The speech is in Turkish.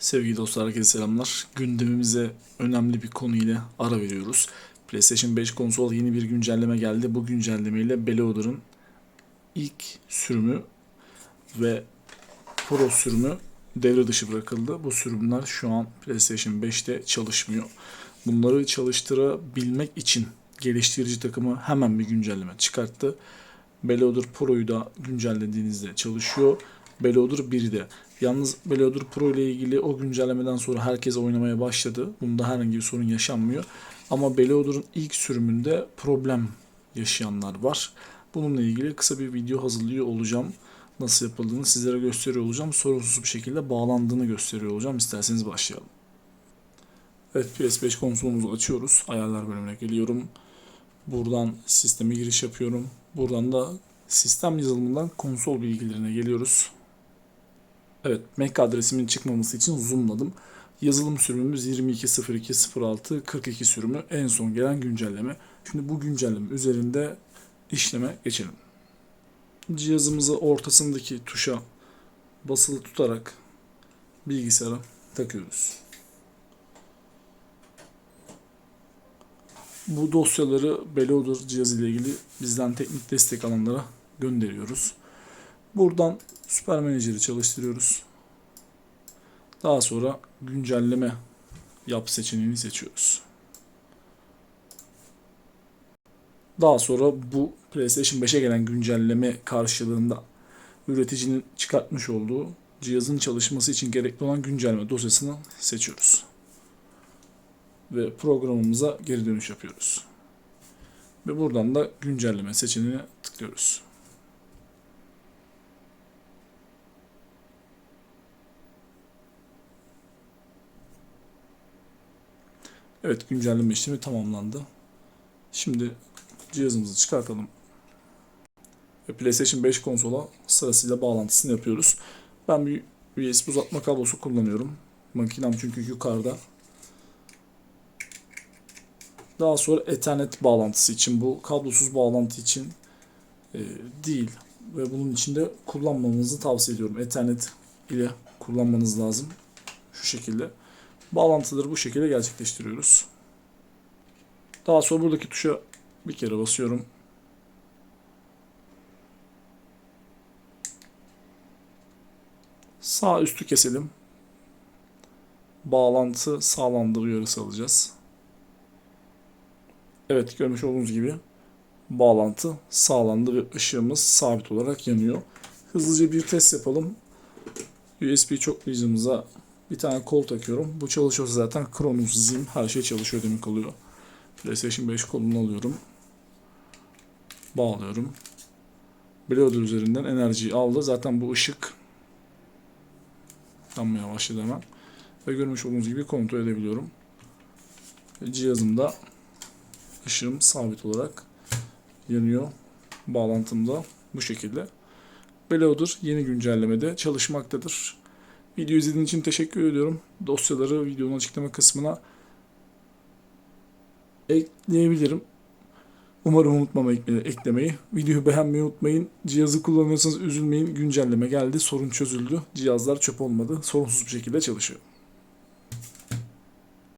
Sevgili dostlar herkese selamlar. Gündemimize önemli bir konu ile ara veriyoruz. PlayStation 5 konsol yeni bir güncelleme geldi. Bu güncellemeyle Beloader'ın ilk sürümü ve Pro sürümü devre dışı bırakıldı. Bu sürümler şu an PlayStation 5'te çalışmıyor. Bunları çalıştırabilmek için geliştirici takımı hemen bir güncelleme çıkarttı. Beloader Pro'yu da güncellediğinizde çalışıyor. Beloader 1'de. Yalnız Beloader Pro ile ilgili o güncellemeden sonra herkes oynamaya başladı. Bunda herhangi bir sorun yaşanmıyor. Ama Beloader'ın ilk sürümünde problem yaşayanlar var. Bununla ilgili kısa bir video hazırlıyor olacağım. Nasıl yapıldığını sizlere gösteriyor olacağım. Sorunsuz bir şekilde bağlandığını gösteriyor olacağım. İsterseniz başlayalım. Evet PS5 konsolumuzu açıyoruz. Ayarlar bölümüne geliyorum. Buradan sisteme giriş yapıyorum. Buradan da sistem yazılımından konsol bilgilerine geliyoruz. Evet, MAC adresimin çıkmaması için zoomladım. Yazılım sürümümüz 22.02.06.42 sürümü en son gelen güncelleme. Şimdi bu güncelleme üzerinde işleme geçelim. Cihazımızı ortasındaki tuşa basılı tutarak bilgisayara takıyoruz. Bu dosyaları Beloader cihaz ile ilgili bizden teknik destek alanlara gönderiyoruz. Buradan Süper Manager'i çalıştırıyoruz. Daha sonra güncelleme yap seçeneğini seçiyoruz. Daha sonra bu PlayStation 5'e gelen güncelleme karşılığında üreticinin çıkartmış olduğu cihazın çalışması için gerekli olan güncelleme dosyasını seçiyoruz. Ve programımıza geri dönüş yapıyoruz. Ve buradan da güncelleme seçeneğine tıklıyoruz. Evet güncelleme işlemi tamamlandı. Şimdi cihazımızı çıkartalım. Ve PlayStation 5 konsola sırasıyla bağlantısını yapıyoruz. Ben bir USB uzatma kablosu kullanıyorum. Makinem çünkü yukarıda. Daha sonra Ethernet bağlantısı için bu kablosuz bağlantı için e, değil ve bunun için de kullanmamanızı tavsiye ediyorum. Ethernet ile kullanmanız lazım. Şu şekilde. Bağlantıları bu şekilde gerçekleştiriyoruz. Daha sonra buradaki tuşa bir kere basıyorum. Sağ üstü keselim. Bağlantı sağlandı uyarısı alacağız. Evet görmüş olduğunuz gibi bağlantı sağlandı ve ışığımız sabit olarak yanıyor. Hızlıca bir test yapalım. USB çoklayıcımıza bir tane kol takıyorum. Bu çalışıyorsa zaten Cronus, Zim her şey çalışıyor demek oluyor. PlayStation 5 kolunu alıyorum. Bağlıyorum. Blower üzerinden enerjiyi aldı. Zaten bu ışık yanmaya başladı hemen. Ve görmüş olduğunuz gibi kontrol edebiliyorum. Cihazımda ışığım sabit olarak yanıyor. Bağlantım da bu şekilde. Beloader yeni güncellemede çalışmaktadır. Video izlediğiniz için teşekkür ediyorum. Dosyaları videonun açıklama kısmına ekleyebilirim. Umarım unutmam ekle- eklemeyi. Videoyu beğenmeyi unutmayın. Cihazı kullanıyorsanız üzülmeyin. Güncelleme geldi. Sorun çözüldü. Cihazlar çöp olmadı. Sorunsuz bir şekilde çalışıyor.